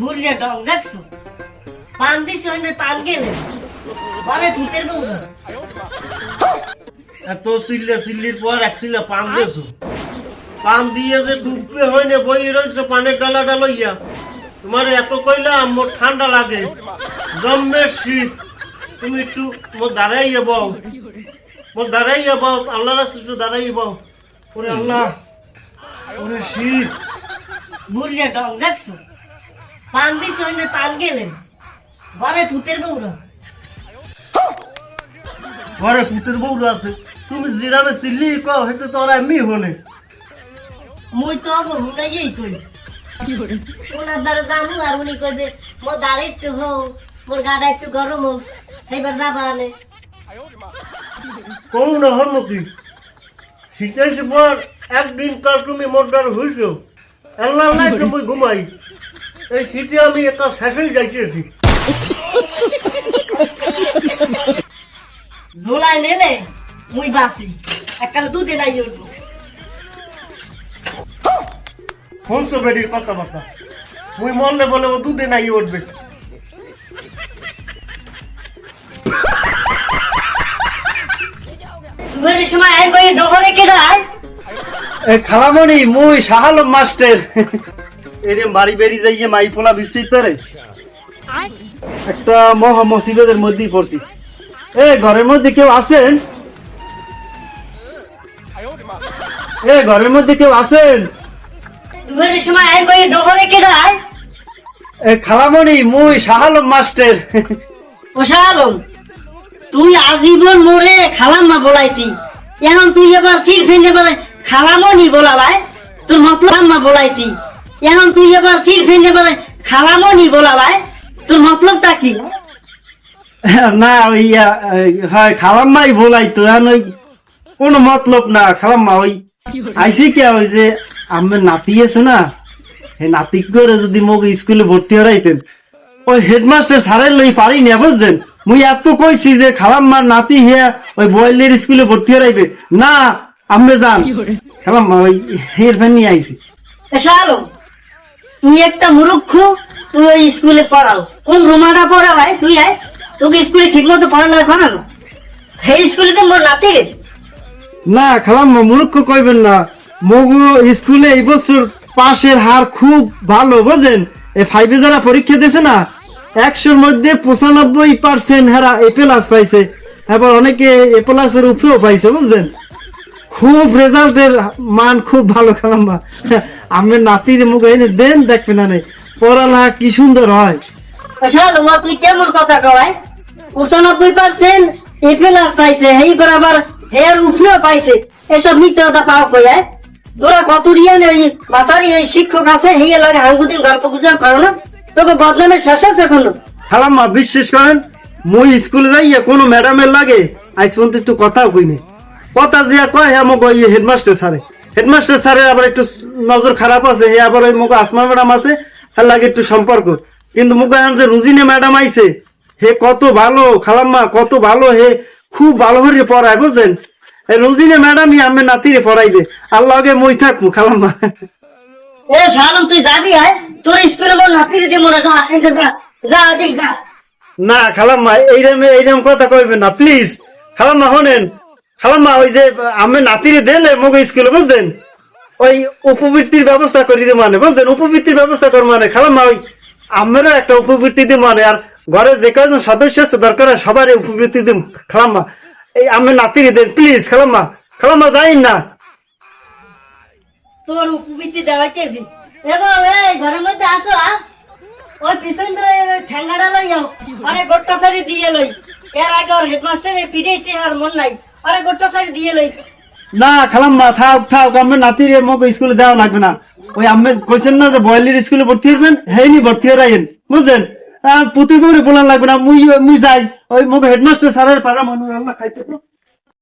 বুড়িয়া ডং দেখছ? পান দিছে অন্য পান গেলে। বলে ভূতের বউ। এত চিল্লা চিল্লির পর এক চিল্লা পান দিয়েছ। পান দিয়ে যে ডুববে হয় না বই রয়েছে পানের ডালা ডালইয়া। তোমার এত কইলাম মোর ঠান্ডা লাগে। জম্মের শীত। তুমি একটু মোর দাঁড়াইয়া বও। মোর দাঁড়াইয়া বও আল্লাহ রাস্তা একটু দাঁড়াইয়া বও। ওরে আল্লাহ ওরে শীত। বুড়িয়া ডং দেখছ? পান দিছে অন্য পান গেলে বলে ভূতের বউ ঘরে পুতের বউরা আছে। তুমি জিরামে চিল্লি কও হেতে তো ওরা এমনি হনে মুই তো অব হুনাইয়েই কই। ওনার দ্বারা জানু আর উনি কইবে মোর দাঁড়ে একটু হোক মোর গাটা একটু গরম হোক সেইবার যাবার আনে। কোন না হন কি? শীতের পর একদিন কাল তুমি মোটর হইছো। আল্লাহ আল্লাহ তুমি ঘুমাই। এই শীতে আমি একটা শেষেই যাইতেছি। জোলাই নেলে মুই বাসি এককাল দুধে নাই উঠবো ফোনসো বেরির কথাবার্তা? মুই মরলে বলে ও দুধে নাই উঠবে। দুপুরের সময় আইন বই ডহরে কেডা আয় খালামণি মুই শাহালম মাস্টার। এরে বাড়ি যাইয়ে মাই ফোলা একটা মহা মুসিবতের মধ্যেই পড়ছি। এ ঘরের মধ্যে কেউ আছেন? এ ঘরের মধ্যে কেউ আছেন? দুপুরের সময় বই ডহরে আয় এ খালামণি মুই শাহালম মাস্টার। ওশালম তুই আজীবন মোরে খালাম্মা বলাইতি। এখন তুই এবার কি ফেলে বলে খালামনি বলাবাই? তোর মতলব আম্মা বলাইতি। এখন তুই এবার কি ফেলে বলে খালামনি বলাবাই তোর মতলবটা কি? না ওই হয় খালাম্মাই বলাই তো এখন ওই কোনো মতলব না খালাম্মা ওই আইসি কে? ওই যে আমার নাতি আছে না হে নাতি করে যদি মোক স্কুলে ভর্তি হরাইতেন ওই হেডমাস্টার স্যারের লই পারি না বুঝছেন? মুই এত কইছি যে খালাম্মার নাতি হিয়া ওই বয়েলের স্কুলে ভর্তি হরাইবে। না আমি যান। খালাম্মা ওই হের ফ্যান নিয়ে আইছি। শালম তুই একটা মুরুক্ষ, তুই ওই স্কুলে পড়াও। কোন রুমাটা পড়াবাই তুই আয়। তোকে স্কুলে ঠিক মতো পড়ালেখা করানো সেই স্কুলে তো মোর নাতি রে। না খালাম মূর্খ কইবেন না। মগু স্কুলে এই বছর পাশের হার খুব ভালো, বুঝেন? এই ফাইভে যারা পরীক্ষা দিয়েছে না, একশোর মধ্যে পঁচানব্বই পার্সেন্ট হারা এ প্লাস পাইছে। এবার অনেকে এ প্লাসের উপরেও পাইছে বুঝলেন খুব রেজাল্টের মান খুব ভালো খালাম্মা আমি নাতির মুখ এনে দেন দেখবে না নেই পড়ালেখা কি সুন্দর হয়। শালম তুই কেমন কথা কয় পঁচানব্বই পার্সেন্ট এ প্লাস পাইছে হেই করে আবার এর উপরেও পাইছে। এসব মিথ্যা পাও কই আয় তোরা কত রিয়া ওই মাতারি ওই শিক্ষক আছে হেই লাগে হাঙ্গুদিন গল্প গুজব করো না? তোকে বদনামের শেষ আছে কোনো খালাম্মা বিশ্বাস করেন মই স্কুলে যাইয়া কোনো ম্যাডামের লাগে আজ পর্যন্ত একটু কথাও কইনি। কথা যে কয় হ্যাঁ মোক ওই হেডমাস্টার স্যারে। হেডমাস্টার স্যারের আবার একটু নজর খারাপ আছে হে আবার ওই মোক আসমা ম্যাডাম আছে হ্যাঁ লাগে একটু সম্পর্ক। কিন্তু মোক এখন যে রুজিনে ম্যাডাম আইছে হে কত ভালো খালাম্মা কত ভালো হে খুব ভালো করে পড়ায় বুঝছেন? রুজিনে ম্যাডামই আমি নাতিরে পড়াইবে। আল্লাহ আগে মই থাকব খালাম্মা। এ শালম তুই যাবি আয়। তোর স্কুলে বল নাতি দিদি মনে যা যা যা না খালাম্মা এইরকম এইরকম কথা কইবেন না প্লিজ খালাম্মা শোনেন। খালাম্মা ওই যে, আমি নাতিরে দিলে মগ স্কুলে, বুঝছেন? ওই উপবৃত্তির ব্যবস্থা করি দিয়ে মানে বুঝছেন? উপবৃত্তির ব্যবস্থা কর মানে। খালাম্মা ওই আমারও একটা উপবৃত্তি দিয়ে মানে আর ঘরে যে কয়জন সদস্য আছে, দরকার সবার উপবৃত্তি দিন খালাম্মা এই আমি নাতিরে দেন প্লিজ খালাম্মা খালাম্মা যাইন না। তোর উপবৃত্তি দেওয়াইতেছি। এবার এই ঘরের মধ্যে আসো, আ। ওই পিছন ঠ্যাঙ্গাটা লই যাও আরে গোট্টা সারি দিয়ে লই। এর আগে ওর হেডমাস্টার পিটাইছে আর মন নাই। আরে গোটা সাইড দিয়ে লই। না, খালাম্মা, থাক থাক আমি নাতিরে মগ স্কুলে দেওয়া লাগবে না। ওই আমি কইছেন না যে বয়েলির স্কুলে ভর্তি হবেন হেইনি ভর্তি হরাইন বুঝছেন? পুতুর করে বলা লাগবে না, মুই মুই যাই। ওই মোক হেডমাস্টার স্যারের পাড়া মানুষ আল্লাহ খাইতে